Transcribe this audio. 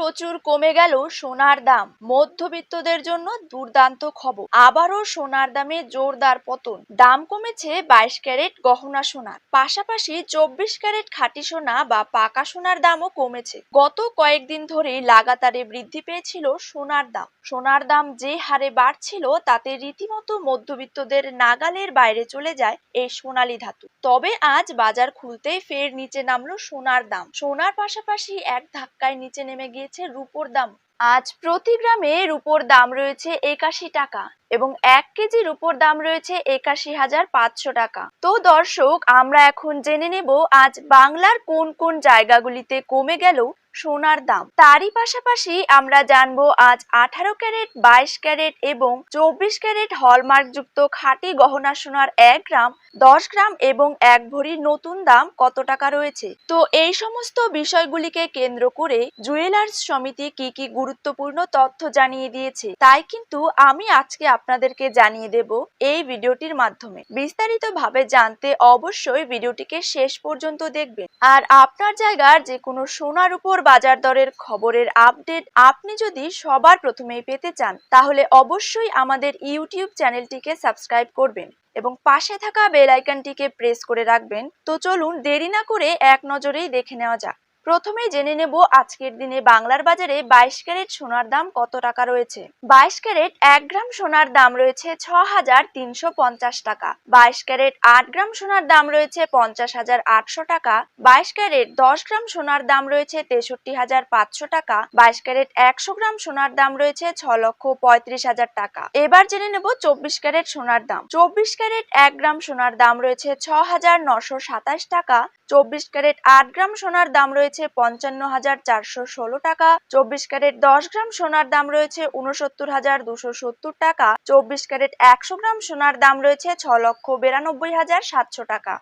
প্রচুর কমে গেল সোনার দাম। মধ্যবিত্তদের জন্য দুর্দান্ত খবর। আবারও সোনার দামে জোরদার পতন। দাম কমেছে বাইশ ক্যারেট গহনা সোনার। পাশাপাশি চব্বিশ ক্যারেট খাঁটি সোনা বা পাকা সোনার দামও কমেছে। গত কয়েকদিন ধরেই লাগাতারে বৃদ্ধি পেয়েছিল সোনার দাম। সোনার দাম যে হারে বাড়ছিল তাতে রীতিমতো মধ্যবিত্তদের নাগালের বাইরে চলে যায় এই সোনালী ধাতু। তবে আজ বাজার খুলতেই ফের নিচে নামলো সোনার দাম। সোনার পাশাপাশি এক ধাক্কায় নিচে নেমে গিয়েছে রূপোর দাম। আজ প্রতি গ্রামে রুপোর দাম রয়েছে একাশি টাকা এবং এক কেজি রুপোর দাম রয়েছে একাশি হাজার পাঁচশো টাকা। তো দর্শক, আমরা এখন জেনে নেব আজ বাংলার কোন কোন জায়গাগুলিতে কমে গেল সোনার দাম। তারই পাশাপাশি আমরা জানব আজ আঠারো ক্যারেট, বাইশ ক্যারেট এবং চব্বিশ ক্যারেট হলমার্ক যুক্ত খাঁটি গহনা সোনার এক গ্রাম, দশ গ্রাম এবং এক ভরির নতুন দাম কত টাকা রয়েছে? তো এই সমস্ত বিষয়গুলিকে কেন্দ্র করে জুয়েলার্স সমিতি কি কি গুরুত্বপূর্ণ তথ্য জানিয়ে দিয়েছে, তাই কিন্তু আমি আজকে আপনাদেরকে জানিয়ে দেব এই ভিডিওটির মাধ্যমে। বিস্তারিত ভাবে জানতে অবশ্যই ভিডিওটিকে শেষ পর্যন্ত দেখবেন। আর আপনার জায়গার যে কোনো সোনার উপর বাজার দরের খবরের আপডেট আপনি যদি সবার প্রথমেই পেতে চান, তাহলে অবশ্যই আমাদের ইউটিউব চ্যানেলটিকে সাবস্ক্রাইব করবেন এবং পাশে থাকা বেল আইকনটিকে প্রেস করে রাখবেন। তো চলুন দেরি না করে এক নজরেই দেখে নেওয়া যাক। প্রথমেই জেনে নেব আজকের দিনে বাংলার বাজারে বাইশ ক্যারেট সোনার দাম কত টাকা রয়েছে। বাইশ ক্যারেট এক গ্রাম সোনার দাম রয়েছে ছ হাজার তিনশো পঞ্চাশ টাকা। বাইশ ক্যারেট আট গ্রাম সোনার দাম রয়েছে পঞ্চাশ হাজার আটশো টাকা। বাইশ ক্যারেট দশ গ্রাম সোনার দাম রয়েছে তেষট্টি হাজার পাঁচশো টাকা। বাইশ ক্যারেট একশো গ্রাম সোনার দাম রয়েছে ছ লক্ষ পঁয়ত্রিশ হাজার টাকা। এবার জেনে নেব চব্বিশ ক্যারেট সোনার দাম। চব্বিশ ক্যারেট এক গ্রাম সোনার দাম রয়েছে ছ হাজার নশো সাতাশ টাকা। চব্বিশ ক্যারেট আট গ্রাম সোনার দাম রয়েছে পঞ্চান্ন হাজার চারশো ষোলো টাকা, চব্বিশ ক্যারেট দশ গ্রাম সোনার দাম রয়েছে উনসত্তর হাজার দুশো সত্তর টাকা, চব্বিশ ক্যারেট একশো গ্রাম সোনার দাম রয়েছে ছ লক্ষ বিরানব্বই হাজার সাতশো টাকা।